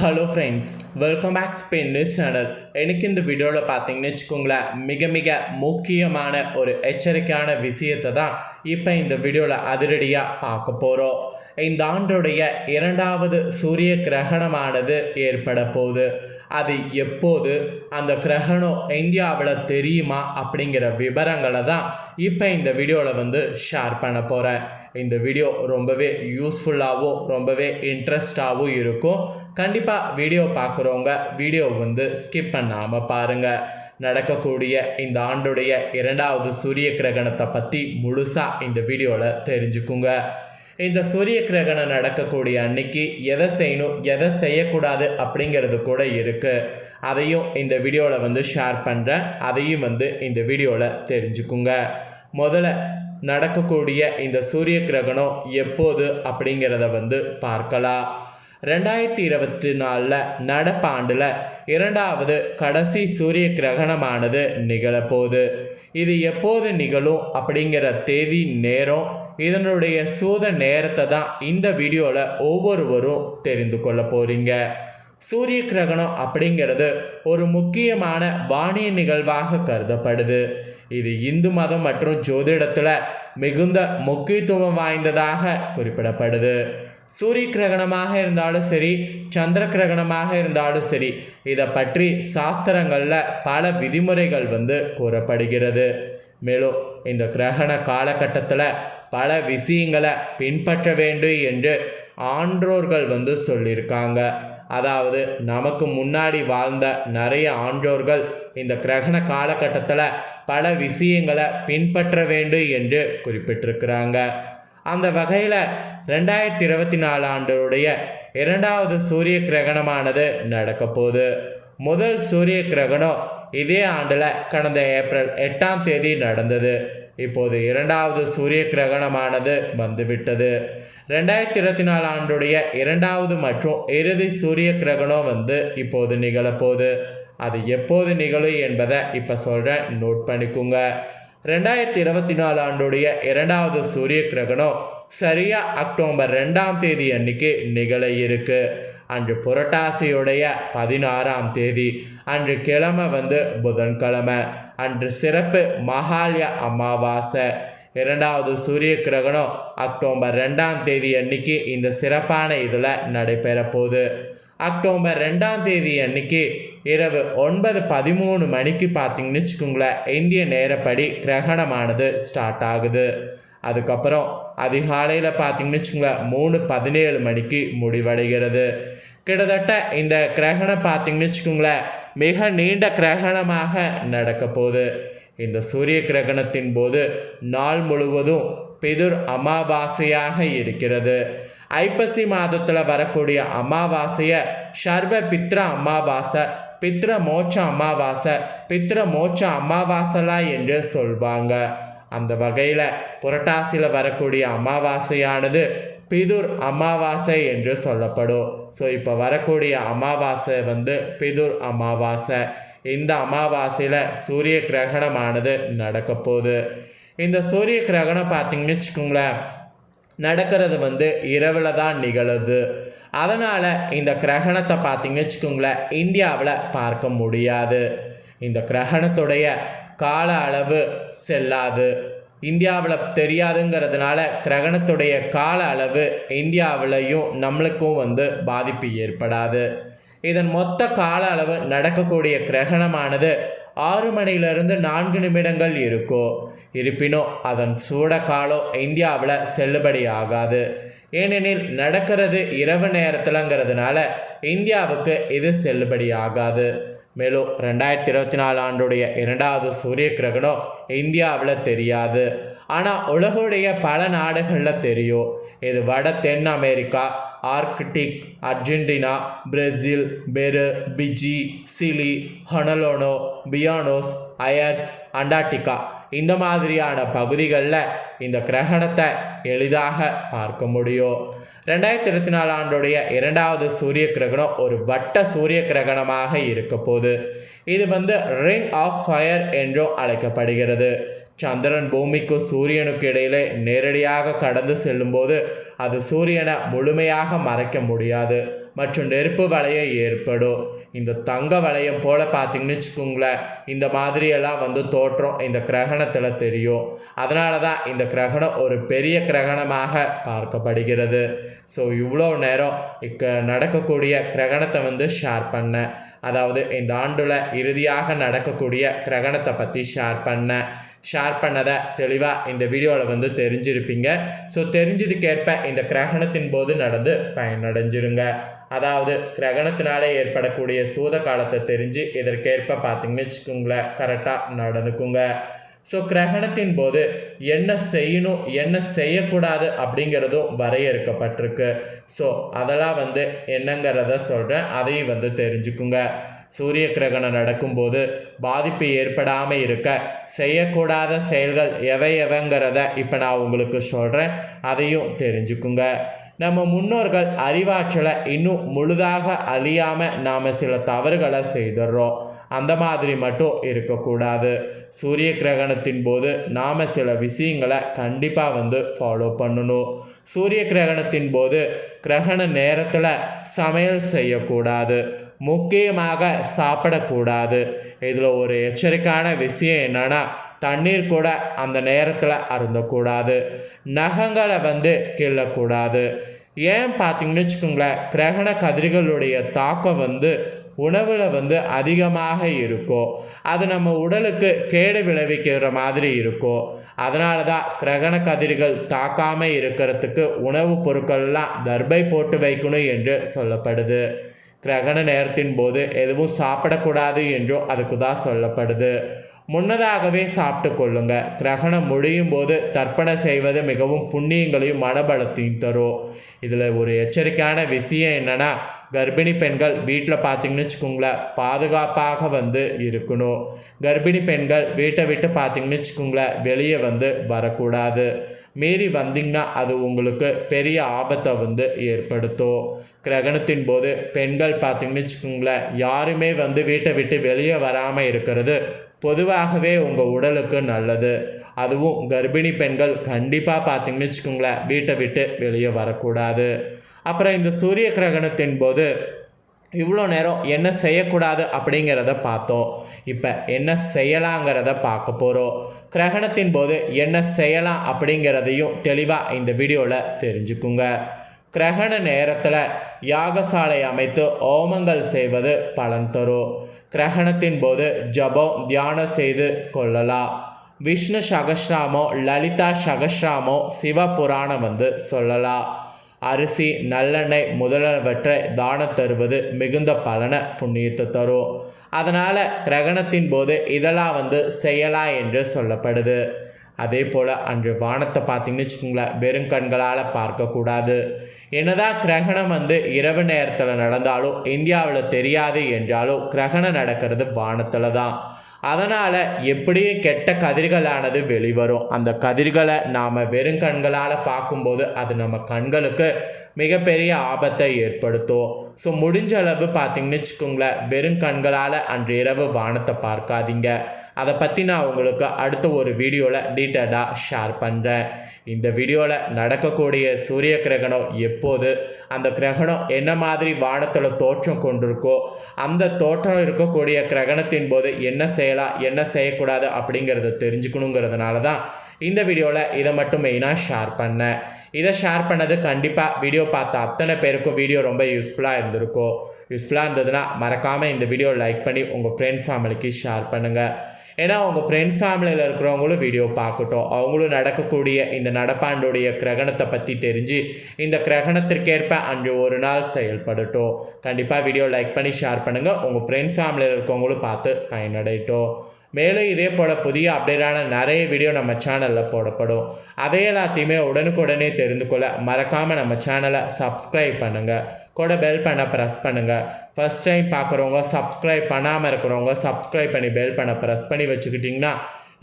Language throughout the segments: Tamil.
Hello friends welcome back Spain news channel எனக்கு இந்த வீடியோவில் பார்த்தீங்கன்னு வச்சுக்கோங்களேன் மிக மிக முக்கியமான ஒரு எச்சரிக்கையான விஷயத்தை தான் இப்போ இந்த வீடியோவில் அதிரடியாக பார்க்க போகிறோம் இந்த ஆண்டுடைய இரண்டாவது சூரிய கிரகணமானது ஏற்பட போகுது. அது எப்போது அந்த கிரகணம் இந்தியாவில் தெரியுமா அப்படிங்கிற விவரங்களை தான் இப்போ இந்த வீடியோவில் வந்து ஷேர் பண்ண போகிறேன் இந்த வீடியோ ரொம்பவே யூஸ்ஃபுல்லாகவும் ரொம்பவே இன்ட்ரெஸ்டாகவும் இருக்கும். கண்டிப்பாக வீடியோ பார்க்குறவங்க வீடியோ வந்து ஸ்கிப் பண்ணாமல் பாருங்கள் நடக்கக்கூடிய இந்த ஆண்டுடைய இரண்டாவது சூரிய கிரகணத்தை பற்றி முழுசாக இந்த வீடியோவில் தெரிஞ்சுக்குங்க. இந்த சூரிய கிரகணம் நடக்கக்கூடிய அன்னைக்கு எதை செய்யணும் எதை செய்யக்கூடாது அப்படிங்கிறது கூட இருக்குது அதையும் இந்த வீடியோவில் வந்து ஷேர் பண்ணுறேன் அதையும் வந்து இந்த வீடியோவில் தெரிஞ்சுக்குங்க. முதல்ல நடக்கக்கூடிய இந்த சூரிய கிரகணம் எப்போது அப்படிங்கிறத வந்து பார்க்கலாம். ரெண்டாயிரத்தி இருபத்தி நாலில் நடப்பாண்டில் இரண்டாவது கடைசி சூரிய கிரகணமானது நிகழப்போகுது. இது எப்போது நிகழும் அப்படிங்கிற தேதி நேரம் இதனுடைய சூத நேரத்தை தான் இந்த வீடியோவில் ஒவ்வொருவரும் தெரிந்து கொள்ள போகிறீங்க சூரிய கிரகணம் அப்படிங்கிறது ஒரு முக்கியமான வானிய நிகழ்வாக கருதப்படுது. இது இந்து மதம் மற்றும் ஜோதிடத்தில் மிகுந்த முக்கியத்துவம் வாய்ந்ததாக குறிப்பிடப்படுது. சூரிய கிரகணமாக இருந்தாலும் சரி சந்திர கிரகணமாக இருந்தாலும் சரி இதை பற்றி சாஸ்திரங்களில் பல விதிமுறைகள் வந்து கூறப்படுகிறது. மேலும் இந்த கிரகண காலகட்டத்தில் பல விஷயங்களை பின்பற்ற வேண்டும் என்று ஆன்றோர்கள் வந்து சொல்லியிருக்காங்க. அதாவது நமக்கு முன்னாடி வாழ்ந்த நிறைய ஆன்றோர்கள் இந்த கிரகண காலகட்டத்தில் பல விஷயங்களை பின்பற்ற வேண்டும் என்று குறிப்பிட்டிருக்கிறாங்க. அந்த வகையில் ரெண்டாயிரத்தி இருபத்தி நாலு ஆண்டுடைய இரண்டாவது சூரிய கிரகணமானது நடக்க போகுது. முதல் சூரிய கிரகணம் இதே ஆண்டில் கடந்த ஏப்ரல் எட்டாம் தேதி நடந்தது. இப்போது இரண்டாவது சூரிய கிரகணமானது வந்துவிட்டது. ரெண்டாயிரத்தி இருபத்தி நாலு ஆண்டுடைய இரண்டாவது மற்றும் இறுதி சூரிய கிரகணம் வந்து இப்போது நிகழப்போகுது அது எப்போது நிகழும் என்பதை இப்போ சொல்கிறேன் நோட் பண்ணிக்கோங்க. ரெண்டாயிரத்தி இருபத்தி நாலு ஆண்டுடைய இரண்டாவது சூரிய கிரகணம் சரியாக அக்டோபர் ரெண்டாம் தேதி அன்னைக்கு நிகழ இருக்கு. அன்று புரட்டாசியுடைய பதினாறாம் தேதி அன்று கிழமை வந்து புதன்கிழமை அன்று சிறப்பு மகாலய அமாவாசை. இரண்டாவது சூரிய கிரகணம் அக்டோபர் ரெண்டாம் தேதி அன்னைக்கு இந்த சிறப்பான இதில் நடைபெற போகுது அக்டோபர் ரெண்டாம் தேதி அன்னைக்கு இரவு ஒன்பது பதிமூணு மணிக்கு பார்த்தீங்கன்னு வச்சுக்கோங்களேன் இந்திய நேரப்படி கிரகணமானது ஸ்டார்ட் ஆகுது. அதுக்கப்புறம் அதிகாலையில் பார்த்தீங்கன்னு வச்சுக்கோங்களேன் மூணு பதினேழு மணிக்கு முடிவடைகிறது. கிட்டத்தட்ட இந்த கிரகணம் பார்த்தீங்கன்னு வச்சுக்கோங்களேன் மிக நீண்ட கிரகணமாக நடக்க போகுது. இந்த சூரிய கிரகணத்தின் போது நாள் முழுவதும் பிதுர் அமாவாசையாக இருக்கிறது. ஐப்பசி மாதத்தில் வரக்கூடிய அமாவாசையை சர்வ பித்ர அமாவாசை பித்ர மோட்ச அமாவாசை பித்ர மோட்ச அமாவாசலா என்று சொல்வாங்க. அந்த வகையில் புரட்டாசியில் வரக்கூடிய அமாவாசையானது பிதுர் அமாவாசை என்று சொல்லப்படும். ஸோ இப்போ வரக்கூடிய அமாவாசை வந்து பிதுர் அமாவாசை. இந்த அமாவாசையில் சூரிய கிரகணமானது நடக்க போகுது இந்த சூரிய கிரகணம் பார்த்தீங்கன்னு வச்சுக்கோங்களேன் நடக்கிறது வந்து இரவில் தான் நிகழுது. அதனால் இந்த கிரகணத்தை பார்த்தீங்கன்னு வச்சுக்கோங்களேன் இந்தியாவில் பார்க்க முடியாது. இந்த கிரகணத்துடைய கால அளவு செல்லாது. இந்தியாவில் தெரியாதுங்கிறதுனால கிரகணத்துடைய கால அளவு இந்தியாவிலையும் நம்மளுக்கும் வந்து பாதிப்பு ஏற்படாது. இதன் மொத்த கால அளவு நடக்கக்கூடிய கிரகணமானது ஆறு மணியிலிருந்து நான்கு நிமிடங்கள் இருக்கும் இருப்பினும் அதன் சூட காலம் இந்தியாவில் செல்லுபடி ஆகாது ஏனெனில் நடக்கிறது இரவு நேரத்தில்ங்கிறதுனால இந்தியாவுக்கு இது செல்லுபடி ஆகாது மேலும் ரெண்டாயிரத்தி இருபத்தி நாலு ஆண்டுடைய இரண்டாவது சூரிய கிரகணம் இந்தியாவில் தெரியாது. ஆனால் உலகுடைய பல நாடுகளில் தெரியும். இது வட தென் America Arctic Argentina Brazil Peru Fiji Chile ஹொனலோனோ Buenos Aires Antarctica. இந்த மாதிரியான பகுதிகளில் இந்த கிரகணத்தை எளிதாக பார்க்க முடியும். ரெண்டாயிரத்தி இருபத்தி நாலு ஆண்டுடைய இரண்டாவது சூரிய கிரகணம் ஒரு வட்ட சூரிய கிரகணமாக இருக்க போகுது இது வந்து ரிங் ஆஃப் ஃபயர் என்றும் அழைக்கப்படுகிறது. சந்திரன் பூமிக்கும் சூரியனுக்கு இடையிலே நேரடியாக கடந்து செல்லும்போது அது சூரியனை முழுமையாக மறைக்க முடியாது மற்றும் நெருப்பு வளையம் ஏற்படும். இந்த தங்க வளையம் போல் பார்த்தீங்கன்னு வச்சுக்கோங்களேன் இந்த மாதிரியெல்லாம் வந்து தோற்றம் இந்த கிரகணத்தில் தெரியும். அதனால தான் இந்த கிரகணம் ஒரு பெரிய கிரகணமாக பார்க்கப்படுகிறது. ஸோ இவ்வளோ நேரம் இக்க நடக்கக்கூடிய கிரகணத்தை வந்து ஷேர் பண்ணேன். அதாவது இந்த ஆண்டுல இறுதியாக நடக்கக்கூடிய கிரகணத்தை பற்றி ஷேர் பண்ணேன். ஷேர் பண்ணதை தெளிவாக இந்த வீடியோவில் வந்து தெரிஞ்சிருப்பீங்க. ஸோ தெரிஞ்சதுக்கேற்ப இந்த கிரகணத்தின் போது நடந்து பயனடைஞ்சிருங்க. அதாவது கிரகணத்தினால ஏற்படக்கூடிய சூத காலத்தை தெரிஞ்சு இதற்கேற்ப பார்த்தீங்கன்னு வச்சுக்கோங்களேன் கரெக்டாக நடந்துக்குங்க. ஸோ கிரகணத்தின் போது என்ன செய்யணும் என்ன செய்யக்கூடாது அப்படிங்கிறதும் வரையறுக்கப்பட்டிருக்கு. ஸோ அதெல்லாம் வந்து என்னங்கிறத சொல்கிறேன் அதையும் வந்து தெரிஞ்சுக்குங்க. சூரிய கிரகணம் நடக்கும்போது பாதிப்பு ஏற்படாமல் இருக்க செய்யக்கூடாத செயல்கள் எவை எவைங்கிறத இப்போ நான் உங்களுக்கு சொல்கிறேன் அதையும் தெரிஞ்சுக்குங்க. நம்ம முன்னோர்கள் அறிவாற்றலை இன்னும் முழுதாக அழியாமல் நாம் சில தவறுகளை செய்துடுறோம் அந்த மாதிரி மட்டும் இருக்கக்கூடாது. சூரிய கிரகணத்தின் போது நாம் சில விஷயங்களை கண்டிப்பாக வந்து ஃபாலோ பண்ணணும். சூரிய கிரகணத்தின் போது கிரகண நேரத்தில் சமையல் செய்யக்கூடாது. முக்கியமாக சாப்பிடக்கூடாது. இதில் ஒரு எச்சரிக்கையான விஷயம் என்னென்னா தண்ணீர் கூட அந்த நேரத்தில் அருந்தக்கூடாது. நகங்களை வந்து கிள்ளக்கூடாது. ஏன் பார்த்தீங்கன்னு வச்சுக்கோங்களேன் கிரகண கதிர்களுடைய தாக்கம் வந்து உணவில் வந்து அதிகமாக இருக்கும். அது நம்ம உடலுக்கு கேடு விளைவிக்கிற மாதிரி இருக்கும். அதனால தான் கிரகண கதிர்கள் தாக்காமல் இருக்கிறதுக்கு உணவுப் பொருட்கள்லாம் தர்பை போட்டு வைக்கணும் என்று சொல்லப்படுது. கிரகண நேரத்தின் போது எதுவும் சாப்பிடக்கூடாது என்றும் அதுக்கு தான் சொல்லப்படுது. முன்னதாகவே சாப்பிட்டு கொள்ளுங்க. கிரகணம் முடியும் போது தர்ப்பணம் செய்வது மிகவும் புண்ணியங்களையும் மனபலத்தையும் தரும். இதில் ஒரு எச்சரிக்கையான விஷயம் என்னென்னா கர்ப்பிணி பெண்கள் வீட்டில் பார்த்தீங்கன்னு வச்சுக்கோங்களேன் பாதுகாப்பாக வந்து இருக்கணும். கர்ப்பிணி பெண்கள் வீட்டை விட்டு பார்த்தீங்கன்னு வச்சுக்கோங்களேன் வெளியே வந்து வரக்கூடாது. மீறி வந்தீங்கன்னா அது உங்களுக்கு பெரிய ஆபத்தை வந்து ஏற்படுத்தும். கிரகணத்தின் போது பெண்கள் பார்த்தீங்கன்னு வச்சுக்கோங்களேன் யாருமே வந்து வீட்டை விட்டு வெளியே வராமல் இருக்கிறது பொதுவாகவே உங்கள் உடலுக்கு நல்லது. அதுவும் கர்ப்பிணி பெண்கள் கண்டிப்பாக பார்த்தீங்கன்னு வச்சுக்கோங்களேன் வீட்டை விட்டு வெளியே வரக்கூடாது. அப்புறம் இந்த சூரிய கிரகணத்தின் போது இவ்வளோ நேரம் என்ன செய்யக்கூடாது அப்படிங்கிறத பார்த்தோம். இப்போ என்ன செய்யலாங்கிறத பார்க்க போகிறோம் கிரகணத்தின் போது என்ன செய்யலாம் அப்படிங்கிறதையும் தெளிவாக இந்த வீடியோவில் தெரிஞ்சுக்குங்க. கிரகண நேரத்தில் யாகசாலை அமைத்து ஓமங்கள் செய்வது பலன் தரும். கிரகணத்தின் போது ஜபம் தியானம் செய்து கொள்ளலாம். விஷ்ணு சகஸ்ராமோ லலிதா சகஸ்ராமோ சிவபுராணம் வந்து சொல்லலாம். அரிசி நல்லெண்ணெய் முதலவற்றை தானம் தருவது மிகுந்த பலனை புண்ணியத்தை தரும். அதனால் கிரகணத்தின் போது இதெல்லாம் வந்து செய்யலாம் என்று சொல்லப்படுது. அதே போல் அன்று வானத்தை பார்த்தீங்கன்னு வச்சுக்கோங்களேன் வெறும் கண்களால் பார்க்கக்கூடாது என்னதான் கிரகணம் வந்து இரவு நேரத்தில் நடந்தாலும் இந்தியாவில் தெரியாது என்றாலும் கிரகணம் நடக்கிறது வானத்தில் தான். அதனால் எப்படியும் கெட்ட கதிர்களானது வெளிவரும். அந்த கதிர்களை நாம் வெறும் கண்களால் பார்க்கும்போது அது நம்ம கண்களுக்கு மிகப்பெரிய ஆபத்தை ஏற்படுத்தும். ஸோ முடிஞ்ச அளவு பார்த்தீங்கன்னு வச்சுக்கோங்களேன் வெறும் கண்களால் அன்று இரவு வானத்தை பார்க்காதீங்க. அதை பற்றி நான் உங்களுக்கு அடுத்த ஒரு வீடியோவில் டீட்டெயிலாக ஷேர் பண்ணுறேன் இந்த வீடியோவில் நடக்கக்கூடிய சூரிய கிரகணம் எப்போது அந்த கிரகணம் என்ன மாதிரி வானத்தில் தோற்றம் கொண்டிருக்கோ அந்த தோற்றம் இருக்கக்கூடிய கிரகணத்தின் போது என்ன செய்யலாம் என்ன செய்யக்கூடாது அப்படிங்கிறத தெரிஞ்சுக்கணுங்கிறதுனால தான் இந்த வீடியோவில் இதை மட்டும் மெயினாக ஷேர் பண்ணேன். இதை ஷேர் பண்ணது கண்டிப்பாக வீடியோ பார்த்த அத்தனை பேருக்கும் வீடியோ ரொம்ப யூஸ்ஃபுல்லாக இருந்திருக்கும். யூஸ்ஃபுல்லாக இருந்ததுன்னா மறக்காமல் இந்த வீடியோ லைக் பண்ணி உங்கள் ஃப்ரெண்ட்ஸ் ஃபேமிலிக்கு ஷேர் பண்ணுங்கள் ஏன்னா உங்கள் ஃப்ரெண்ட்ஸ் ஃபேமிலியில் இருக்கிறவங்களும் வீடியோ பார்க்கட்டும். அவங்களும் நடக்கக்கூடிய இந்த நடப்பாண்டுடைய கிரகணத்தை பற்றி தெரிஞ்சு இந்த கிரகணத்திற்கேற்ப அன்று ஒரு நாள் செயல்படட்டும். கண்டிப்பாக வீடியோ லைக் பண்ணி ஷேர் பண்ணுங்கள் உங்கள் ஃப்ரெண்ட்ஸ் ஃபேமிலியில் இருக்கவங்களும் பார்த்து பயனடையட்டும். மேலும் இதே போல் புதிய அப்டேட்டான நிறைய வீடியோ நம்ம சேனலில் போடப்படும். அதை எல்லாத்தையுமே உடனுக்குடனே தெரிந்து கொள்ள மறக்காமல் நம்ம சேனலை சப்ஸ்கிரைப் பண்ணுங்கள் கூட பெல் பண்ண ப்ரெஸ் பண்ணுங்கள் ஃபஸ்ட் டைம் பார்க்குறவங்க சப்ஸ்கிரைப் பண்ணாமல் இருக்கிறவங்க சப்ஸ்கிரைப் பண்ணி பெல் பண்ண ப்ரெஸ் பண்ணி வச்சுக்கிட்டிங்கன்னா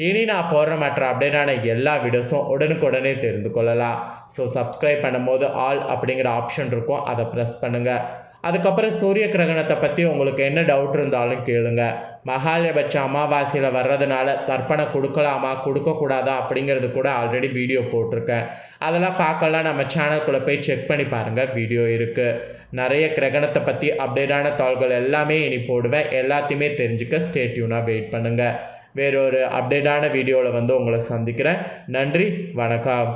இனி நான் போடுற மற்ற அப்டேட்டான எல்லா வீடியோஸும் உடனுக்குடனே தெரிந்து கொள்ளலாம். ஸோ சப்ஸ்கிரைப் பண்ணும்போது ஆல் அப்படிங்கிற ஆப்ஷன் இருக்கும். அதை ப்ரெஸ் பண்ணுங்கள் அதுக்கப்புறம் சூரிய கிரகணத்தை பற்றி உங்களுக்கு என்ன டவுட் இருந்தாலும் கேளுங்க. மகாலயபட்ச அமாவாசையில் வர்றதுனால தர்ப்பணை கொடுக்கலாமா கொடுக்கக்கூடாதா அப்படிங்கிறது கூட ஆல்ரெடி வீடியோ போட்டிருக்கேன். அதெல்லாம் பார்க்கலாம். நம்ம சேனல்குள்ளே போய் செக் பண்ணி பாருங்கள் வீடியோ இருக்குது நிறைய கிரகணத்தை பற்றி அப்டேட்டான தாள்கள் எல்லாமே இனி போடுவேன். எல்லாத்தையுமே தெரிஞ்சுக்க ஸ்டேட்யூனாக வெயிட் பண்ணுங்கள் வேறொரு அப்டேட்டான வீடியோவில் வந்து உங்களை சந்திக்கிறேன். நன்றி வணக்கம்.